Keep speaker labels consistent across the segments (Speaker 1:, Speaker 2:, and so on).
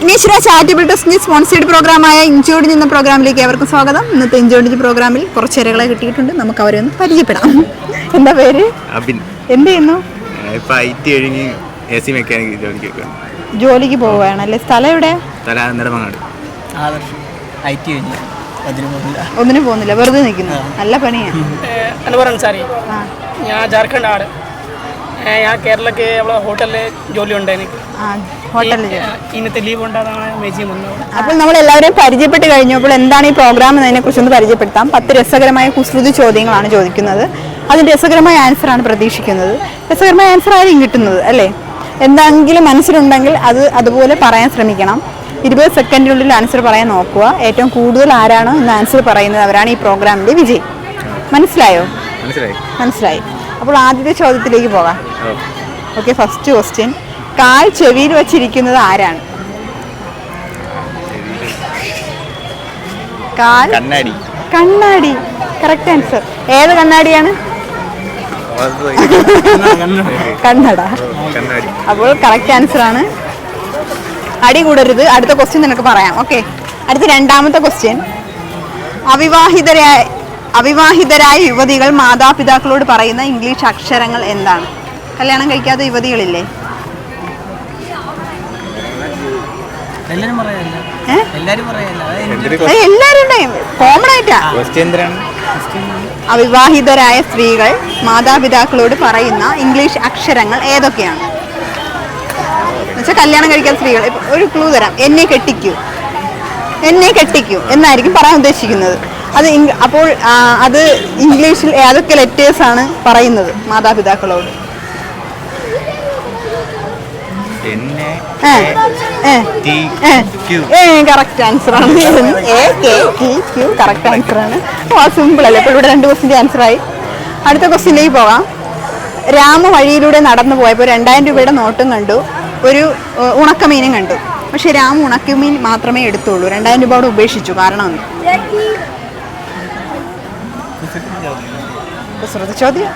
Speaker 1: Vighneshwara charitable ട്രസ്റ്റിന്റെ sponsored പ്രോഗ്രാമായ ഇഞ്ചോടി നിന്ന പ്രോഗ്രാമിലേക്ക് അവർക്കും സ്വാഗതം. ഇന്നത്തെ ഇഞ്ചോടി പ്രോഗ്രാമിൽ കുറച്ച് ഇരകളെ കിട്ടിയിട്ടുണ്ട്. നമുക്ക് അവരെ ഒന്ന് പരിചയപ്പെടാം. എന്താ പേര്?
Speaker 2: അബിൻ.
Speaker 1: എന്ത് ചെയ്യുന്നു? ജോലിക്ക് പോവുകയാണല്ലേ? സ്ഥലം എവിടെ? ഒന്നിനും പോകുന്നില്ല. വെറുതെ നിൽക്കുന്നു. നല്ല പണിയാണ്
Speaker 3: ഞാൻ ജാർഖണ്ഡ് ആണ് ഞാൻ കേരളക്ക് ഹോട്ടലിൽ ജോലി ഉണ്ട് എനിക്ക്.
Speaker 1: ഹോട്ടലിൽ.
Speaker 3: ഇന്നത്തെ ലീവ് ഉണ്ടാതാണ് മേജിയം വന്നത്.
Speaker 1: അപ്പോൾ നമ്മൾ എല്ലാവരെയും പരിചയപ്പെട്ട് കഴിഞ്ഞപ്പോൾ എന്താണ് ഈ പ്രോഗ്രാം എന്നതിനെ കുറിച്ച് ഒന്ന് പരിചയപ്പെടുത്താം. പത്ത് രസകരമായ കുസൃതി ചോദ്യങ്ങളാണ് ചോദിക്കുന്നത്. അതിന് രസകരമായ ആൻസർ ആണ് പ്രതീക്ഷിക്കുന്നത്. രസകരമായ ആൻസർ ആയിരിക്കും കിട്ടുന്നത് അല്ലേ? എന്തെങ്കിലും മനസ്സിലുണ്ടെങ്കിൽ അത് അതുപോലെ പറയാൻ ശ്രമിക്കണം. ഇരുപത് സെക്കൻഡിനുള്ളിൽ ആൻസർ പറയാൻ നോക്കുക. ഏറ്റവും കൂടുതൽ ആരാണോ ഇന്ന് ആൻസർ പറയുന്നത് അവരാണ് ഈ പ്രോഗ്രാമിന്റെ വിജയി. മനസ്സിലായോ?
Speaker 2: മനസ്സിലായി.
Speaker 1: മനസ്സിലായി. അപ്പോൾ ആദ്യത്തെ ചോദ്യത്തിലേക്ക് പോകാം. ഓക്കെ ഫസ്റ്റ് ക്വസ്റ്റ്യൻ കാൽ ചെവിയിൽ വെച്ചിരിക്കുന്നത് ആരാണ്? കാൽ?
Speaker 2: കണ്ണാടി.
Speaker 1: കണ്ണാടി. കറക്റ്റ് ആൻസർ ഏത് കണ്ണാടിയാണ്? കണ്ണട.
Speaker 2: കണ്ണാടി
Speaker 1: അപ്പോൾ കറക്റ്റ് ആൻസർ ആണ്. അടി കൂടരുത്. അടുത്ത ക്വസ്റ്റ്യൻ നിനക്ക് പറയാം. ഓക്കെ അടുത്ത രണ്ടാമത്തെ ക്വസ്റ്റ്യൻ അവിവാഹിതരായ അവിവാഹിതരായ യുവതികൾ മാതാപിതാക്കളോട് പറയുന്ന ഇംഗ്ലീഷ് അക്ഷരങ്ങൾ എന്താണ്? കല്യാണം കഴിക്കാത്ത യുവതികളില്ലേ
Speaker 4: എല്ലാരും പറയല്ല
Speaker 1: ഏ?
Speaker 4: എല്ലാരും പറയല്ല അത് എനിക്ക്
Speaker 2: എന്തൊരു
Speaker 1: കോമൺ ആയിട്ടാ.
Speaker 2: എന്തിനാണ്?
Speaker 1: അവിവാഹിതരായ സ്ത്രീകൾ മാതാപിതാക്കളോട് പറയുന്ന ഇംഗ്ലീഷ് അക്ഷരങ്ങൾ ഏതൊക്കെയാണ്? എന്നുവെച്ചാൽ കല്യാണം കഴിക്കാൻ സ്ത്രീകൾ. ഒരു ക്ലൂ തരാം. എന്നെ കെട്ടിക്കൂ. എന്നെ കെട്ടിക്കൂ എന്നായിരിക്കും പറയാൻ ഉദ്ദേശിക്കുന്നത്. അത് അപ്പോൾ അത് ഇംഗ്ലീഷിൽ ഏതൊക്കെ ലെറ്റേഴ്സ് ആണ് പറയുന്നത് മാതാപിതാക്കളോട്
Speaker 2: എന്നെ
Speaker 1: ഏ, ഏ,
Speaker 2: T
Speaker 1: A.
Speaker 2: Q
Speaker 1: A correct answer ആണ്. A K T Q correct answer ആണ്. ഓ സിമ്പിൾ അല്ലേ? ഇപ്പോൾ ഇവിടെ രണ്ട് ക്വസ്റ്റിന്റെ ആൻസർ ആയി. അടുത്ത ക്വസ്റ്റിലേക്ക് പോവാം രാമ വഴിയിലൂടെ നടന്നു പോയപ്പോൾ രണ്ടായിരം രൂപയുടെ നോട്ടും കണ്ടു. ഒരു ഉണക്കമീനും കണ്ടു. പക്ഷെ രാമ ഉണക്കമീൻ മാത്രമേ എടുത്തുള്ളൂ. രണ്ടായിരം രൂപ അവിടെ ഉപേക്ഷിച്ചു. കാരണം? ചോദ്യം.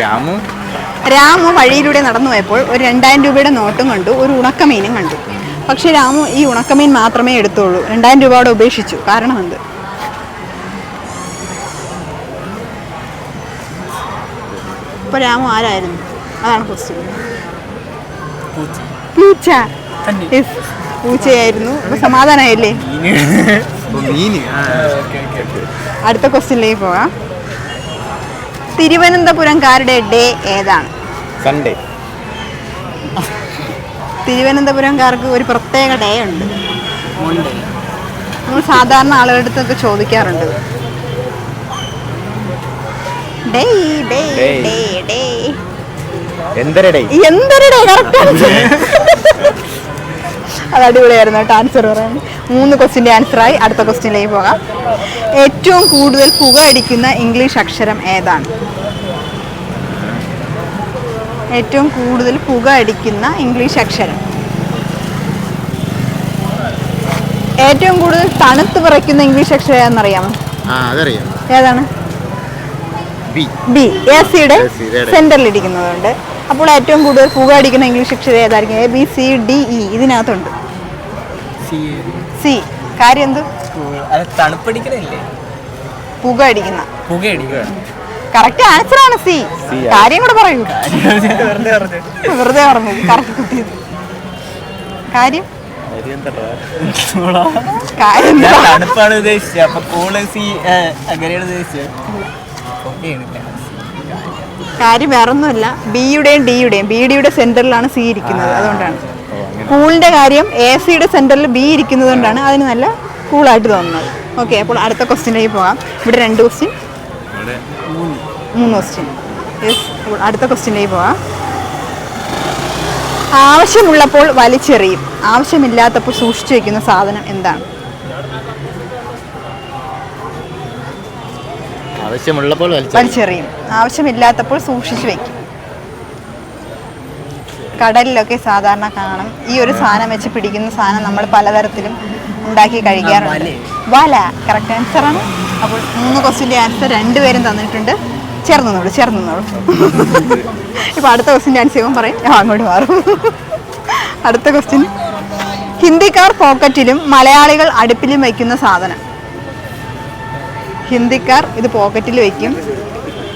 Speaker 2: രാമു?
Speaker 1: രാമു വഴിയിലൂടെ നടന്നു പോയപ്പോൾ ഒരു രണ്ടായിരം രൂപയുടെ നോട്ടും കണ്ടു ഒരു ഉണക്കമീനും കണ്ടു. പക്ഷെ രാമു ഈ ഉണക്കമീൻ മാത്രമേ എടുത്തുള്ളൂ. രണ്ടായിരം രൂപ അവിടെ ഉപേക്ഷിച്ചു. കാരണം എന്ത്? ഇപ്പൊ രാമു ആരായിരുന്നു? അതാണ് ക്വസ്റ്റ്യൻ പൂച്ച. പൂച്ചയായിരുന്നു. അപ്പൊ സമാധാനമായില്ലേ? അടുത്ത ക്വസ്റ്റ്യനിലേക്ക് പോകാം തിരുവനന്തപുരംകാരുടെ ഡേ ഏതാണ്?
Speaker 2: സൺഡേ
Speaker 1: തിരുവനന്തപുരംകാർക്ക് ഒരു പ്രത്യേക ഡേ ഉണ്ട്. നമ്മൾ സാധാരണ ആളുകളുടെ അടുത്തൊക്കെ ചോദിക്കാറുണ്ട്. എന്തരടേ എന്തരടേ കറക്റ്റ് അത് അടിപൊളിയായിരുന്നു കേട്ടോ ആൻസർ പറയാൻ മൂന്ന് ക്വസ്റ്റിന്റെ ആൻസറായി അടുത്ത ക്വസ്റ്റ്യനിലേക്ക് പോകാം. ഏറ്റവും കൂടുതൽ പുക അടിക്കുന്ന ഇംഗ്ലീഷ് അക്ഷരം ഏതാണ്? ഏറ്റവും കൂടുതൽ പുക അടിക്കുന്ന ഇംഗ്ലീഷ് അക്ഷരം. ഏറ്റവും കൂടുതൽ തണുത്ത് പറയ്ക്കുന്ന ഇംഗ്ലീഷ് അക്ഷരം ഏതെന്നറിയാമോ
Speaker 2: അതറിയാം.
Speaker 1: ഏതാണ്?
Speaker 2: ബി.
Speaker 1: എ സിയുടെ. സെന്ററിൽ ഇരിക്കുന്നതുണ്ട് അപ്പോൾ ഏറ്റവും കൂടുതൽ പുക അടിക്കുന്ന ഇംഗ്ലീഷ് അക്ഷരം ഏതായിരിക്കും? A B C D E ഇതിനകത്തുണ്ട്.
Speaker 4: സി
Speaker 1: സി കാര്യം എന്ത്?
Speaker 4: അത് തണുപ്പടിക്കണല്ലേ?
Speaker 1: പുക അടിക്കുന്ന.
Speaker 4: അടിക്കുകയാണ്
Speaker 1: കറക്റ്റ് ആൻസർ ആണ് സി. കാര്യം കൂടെ പറയൂ.
Speaker 4: വെറുതെ പറഞ്ഞു.
Speaker 1: വെറുതെ പറഞ്ഞു. കറക്റ്റ് കുത്തിയത് കാര്യം? കാര്യം
Speaker 4: ഞാൻ
Speaker 1: എന്താ?
Speaker 4: തണുപ്പാണ് ഉദ്ദേശിച്ചത്. അപ്പൊ കൂൾ സി അങ്ങനെയാണ് ഉദ്ദേശിച്ചത്.
Speaker 1: കാര്യം വേറൊന്നുമല്ല. ബിയുടെയും ഡിയുടെയും ബി ഡിയുടെ സെന്ററിലാണ് സി ഇരിക്കുന്നത്. അതുകൊണ്ടാണ്. കൂളിന്റെ കാര്യം എ സിയുടെ സെന്ററിൽ ബി ഇരിക്കുന്നത് കൊണ്ടാണ് അതിന് നല്ല കൂളായിട്ട് തോന്നുന്നത്. ഓക്കെ അപ്പോൾ അടുത്ത ക്വസ്റ്റ്യനിലേക്ക് പോകാം. ഇവിടെ രണ്ട് ക്വസ്റ്റ്യൻ മൂന്ന് ക്വസ്റ്റ്യൻ യെസ് അടുത്ത ക്വസ്റ്റ്യനിലേക്ക് പോകാം. ആവശ്യമുള്ളപ്പോൾ വലിച്ചെറിയും. ആവശ്യമില്ലാത്തപ്പോൾ സൂക്ഷിച്ചു വയ്ക്കുന്ന സാധനം എന്താണ്?
Speaker 2: ആവശ്യമുള്ളപ്പോൾ വലിച്ച
Speaker 1: വലിച്ചെറിയും. ആവശ്യമില്ലാത്തപ്പോൾ സൂക്ഷിച്ചു വെക്കും. കടലിലൊക്കെ സാധാരണ കാണും. ഈ ഒരു സാധനം വെച്ച് പിടിക്കുന്ന സാധനം നമ്മൾ പലതരത്തിലും ഉണ്ടാക്കി കഴിക്കാറുണ്ട്. വല. കറക്റ്റ് ആൻസർ ആണ്. അപ്പോൾ മൂന്ന് ക്വസ്റ്റിന്റെ ആൻസർ രണ്ടുപേരും തന്നിട്ടുണ്ട്. ചേർന്നോളൂ ചേർന്നോളൂ ഇപ്പൊ അടുത്ത ക്വസ്റ്റിന്റെ ആൻസർ ചെയ്യുമ്പോൾ പറയും. ഞാൻ അങ്ങോട്ട് മാറും. അടുത്ത ക്വസ്റ്റ്യൻ ഹിന്ദിക്കാർ പോക്കറ്റിലും മലയാളികൾ അടുപ്പിലും വയ്ക്കുന്ന സാധനം. ഹിന്ദിക്കാർ ഇത് പോക്കറ്റിൽ വയ്ക്കും.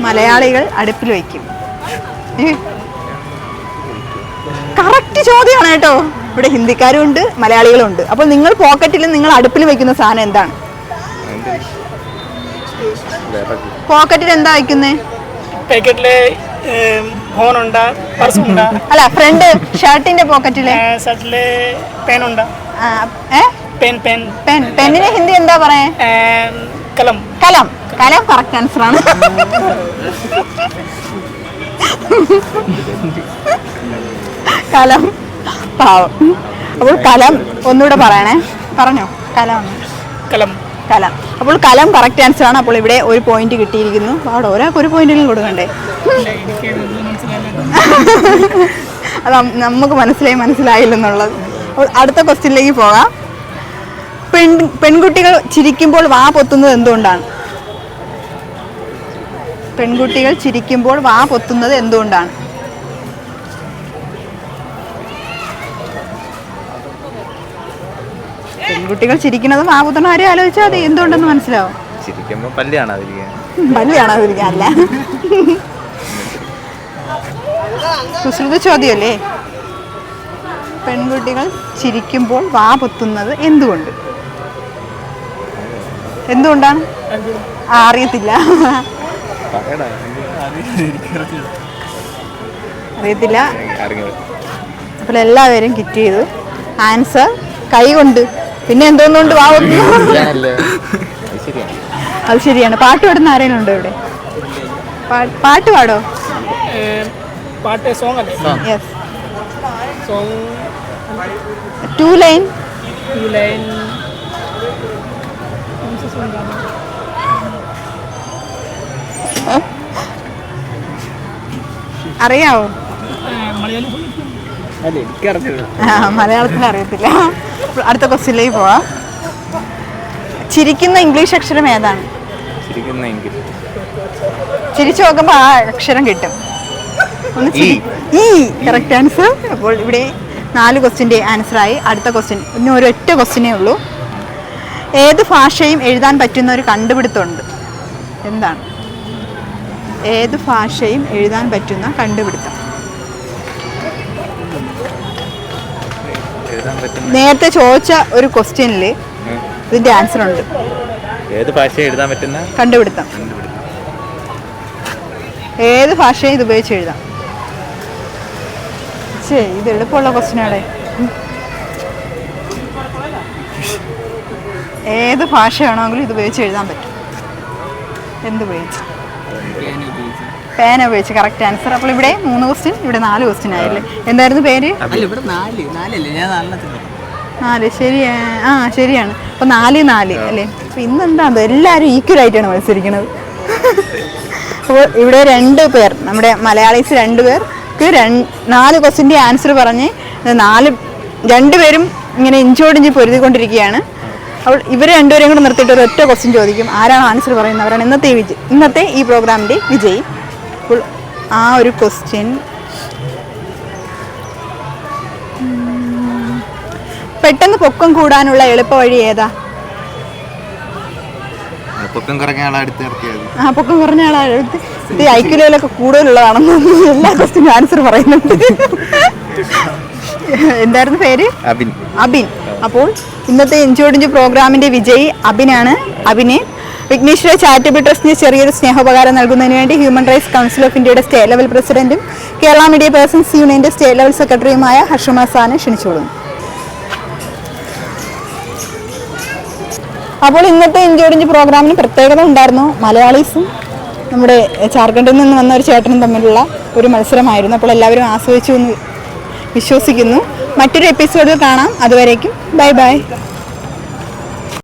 Speaker 1: മലയാളികൾ അടുപ്പിൽ വയ്ക്കും. കറക്റ്റ് ചോദ്യമാണ് കേട്ടോ. ഇവിടെ ഹിന്ദിക്കാരും ഉണ്ട് മലയാളികളും ഉണ്ട്. അപ്പോൾ നിങ്ങൾ പോക്കറ്റിൽ നിങ്ങൾ അടുപ്പിൽ വയ്ക്കുന്ന സാധനം എന്താണ്? പോക്കറ്റിൽ എന്താ വയ്ക്കുന്നേ?
Speaker 3: പാക്കറ്റിൽ ഫോണുണ്ട് പർസുണ്ട്.
Speaker 1: അല്ല ഫ്രണ്ട് ഷർട്ടിന്റെ പോക്കറ്റിൽ?
Speaker 3: ഷർട്ടിൽ പെനുണ്ട്. Pen pen.
Speaker 1: പെൻ പെന്നിന് ഹിന്ദി എന്താ പറയാ?
Speaker 3: കലം.
Speaker 1: കലം. കലം കറക്റ്റ് ആൻസർ ആണ്. കലം. പാവം. അപ്പോൾ കലം ഒന്നുകൂടെ പറയണേ. പറഞ്ഞോ? കലം.
Speaker 3: കലം.
Speaker 1: കലം. അപ്പോൾ കലം കറക്റ്റ് ആൻസർ ആണ്. അപ്പോൾ ഇവിടെ ഒരു പോയിന്റ് കിട്ടിയിരിക്കുന്നു. അവിടെ ഒരാൾക്ക് ഒരു പോയിന്റിലും കൊടുക്കണ്ടേ? അത് നമുക്ക് മനസ്സിലായി മനസ്സിലായില്ലെന്നുള്ളത്. അപ്പോൾ അടുത്ത ക്വസ്റ്റ്യനിലേക്ക് പോകാം. പെൺ പെൺകുട്ടികൾ ചിരിക്കുമ്പോൾ വാ പൊത്തുന്നത് എന്തുകൊണ്ടാണ്? പെൺകുട്ടികൾ ചിരിക്കുമ്പോൾ വാ പൊത്തുന്നത് എന്തുകൊണ്ടാണ്? പെൺകുട്ടികൾ ചിരിക്കുന്നത് വാ പൊത്തണം ആരും ആലോചിച്ചാൽ അത് എന്തുകൊണ്ടെന്ന് മനസ്സിലാവും?
Speaker 2: ചിരിക്കുമ്പോൾ പല്ല് പല്ലിയാണോ
Speaker 1: പല്ല് കാണാതിരിക്കാനല്ല സുശ്രുത ചോദ്യമല്ലേ? പെൺകുട്ടികൾ ചിരിക്കുമ്പോൾ വാ പൊത്തുന്നത് എന്തുകൊണ്ട്? എന്തുകൊണ്ടാണ്? ആ, അറിയത്തില്ല. അറിയത്തില്ല. അപ്പൊ എല്ലാവരും കിറ്റ് ചെയ്തു. ആൻസർ കൈ കൊണ്ട് പിന്നെ എന്തോന്നുകൊണ്ട് വാ അത് ശരിയാണ്. പാട്ട് പാടുന്ന ആരെങ്കിലും ഉണ്ടോ ഇവിടെ? പാട്ട് പാടോ?
Speaker 3: അല്ലേ
Speaker 1: yes two line
Speaker 3: two line
Speaker 1: അറിയാവോ? മലയാളത്തിൽ അറിയത്തില്ല. അടുത്ത ക്വസ്റ്റ്യനിലേക്ക് പോവാ. ചിരിക്കുന്ന ഇംഗ്ലീഷ് അക്ഷരം ഏതാണ്? ചിരിച്ചു നോക്കുമ്പോ ആ അക്ഷരം കിട്ടും. ഒന്ന് ഈ. കറക്റ്റ് ആൻസർ അപ്പോൾ ഇവിടെ നാല് ക്വസ്റ്റിന്റെ ആൻസറായി അടുത്ത ക്വസ്റ്റ്യൻ ഇനി ഒരു ഒറ്റ ക്വസ്റ്റ്യനേ ഉള്ളൂ. ഏത് ഭാഷയും എഴുതാൻ പറ്റുന്ന ഒരു കണ്ടുപിടുത്തമുണ്ട്. എന്താണ്? ഏത് ഭാഷയും എഴുതാൻ പറ്റുന്ന കണ്ടുപിടുത്തം. നേരത്തെ ചോദിച്ച ഒരു ക്വസ്റ്റ്യനിൽ ഇതിന്റെ ആൻസർ ഉണ്ട്
Speaker 2: ഏത് ഭാഷ എഴുതാൻ പറ്റുന്ന
Speaker 1: കണ്ടുപിടുത്തം. ഏത് ഭാഷയും ഇത് ഉപയോഗിച്ച് എഴുതാം. ഇത് എളുപ്പമുള്ള ക്വസ്റ്റ്യനാടെ ഏത് ഭാഷയാണെങ്കിലും ഇത് ഉപയോഗിച്ച് എഴുതാൻ പറ്റും. എന്ത് ഉപയോഗിച്ച്? പേന ഉപയോഗിച്ച് കറക്റ്റ് ആൻസർ അപ്പോൾ ഇവിടെ മൂന്ന് ക്വസ്റ്റ്യൻ ഇവിടെ നാല് ക്വസ്റ്റ്യൻ ആയില്ലേ? എന്തായിരുന്നു പേര്?
Speaker 4: നാല്
Speaker 1: ശരി ആ ശരിയാണ്. അപ്പൊ നാല് നാല് അല്ലേ? അപ്പൊ ഇന്ന് എന്താ എല്ലാവരും ഈക്വൽ ആയിട്ടാണ് മത്സരിക്കുന്നത്. അപ്പോൾ ഇവിടെ രണ്ട് പേർ നമ്മുടെ മലയാളീസ് രണ്ട് പേർക്ക് നാല് ക്വസ്റ്റിന്റെ ആൻസർ പറഞ്ഞ് നാല് രണ്ടുപേരും ഇങ്ങനെ ഇഞ്ചോടിഞ്ച് പൊരുതിക്കൊണ്ടിരിക്കുകയാണ്. അപ്പോൾ ഇവർ രണ്ടുപേരും കൂടെ നിർത്തിയിട്ട് ഒരു ഒറ്റ ക്വസ്റ്റ്യൻ ചോദിക്കും. ആരാണ് ആൻസർ പറയുന്നവരാണ്? ഇന്നത്തെ വിജയ് ഇന്നത്തെ ഈ പ്രോഗ്രാമിന്റെ വിജയി. അപ്പോൾ ആ ഒരു ക്വസ്റ്റ്യൻ പെട്ടെന്ന് പൊക്കം കൂടാനുള്ള എളുപ്പ വഴി ഏതാ?
Speaker 2: പൊക്കം കുറഞ്ഞ
Speaker 1: ആ പൊക്കം കുറഞ്ഞ ആളാണ് ഇത് ഐക്യലൊക്കെ കൂടുതലുള്ളതാണെന്ന് എല്ലാ ക്വസ്റ്റിനും ആൻസർ പറയുന്നുണ്ട്. എന്തായിരുന്നു പേര്?
Speaker 2: അബിൻ.
Speaker 1: അബിൻ. അപ്പോൾ ഇന്നത്തെ എഞ്ചോടിഞ്ച് പ്രോഗ്രാമിന്റെ വിജയി അബിനാണ് അബിന്. വിഘ്നേശ്വര ചാരിറ്റബിൾ ട്രസ്റ്റിന് ചെറിയൊരു സ്നേഹോപകാരം നൽകുന്നതിന് വേണ്ടി ഹ്യൂമൻ റൈറ്റ്സ് കൗൺസിൽ ഓഫ് ഇന്ത്യയുടെ സ്റ്റേറ്റ് ലെവൽ പ്രസിഡന്റും കേരള മീഡിയ പേഴ്സൺസ് യൂണിയന്റെ സ്റ്റേറ്റ് ലെവൽ സെക്രട്ടറിയുമായ ഹർഷുമ സാനെ ക്ഷണിച്ചോളുന്നു അപ്പോൾ ഇന്നത്തെ എഞ്ചോടിഞ്ച് പ്രോഗ്രാമിന് പ്രത്യേകത ഉണ്ടായിരുന്നു മലയാളീസും നമ്മുടെ ജാർഖണ്ഡിൽ നിന്ന് വന്ന ഒരു ചേട്ടനും തമ്മിലുള്ള ഒരു മത്സരമായിരുന്നു. അപ്പോൾ എല്ലാവരും ആസ്വദിച്ചു എന്ന് വിശ്വസിക്കുന്നു. മറ്റൊരു എപ്പിസോഡിൽ കാണാം. അതുവരേക്കും ബൈ ബൈ.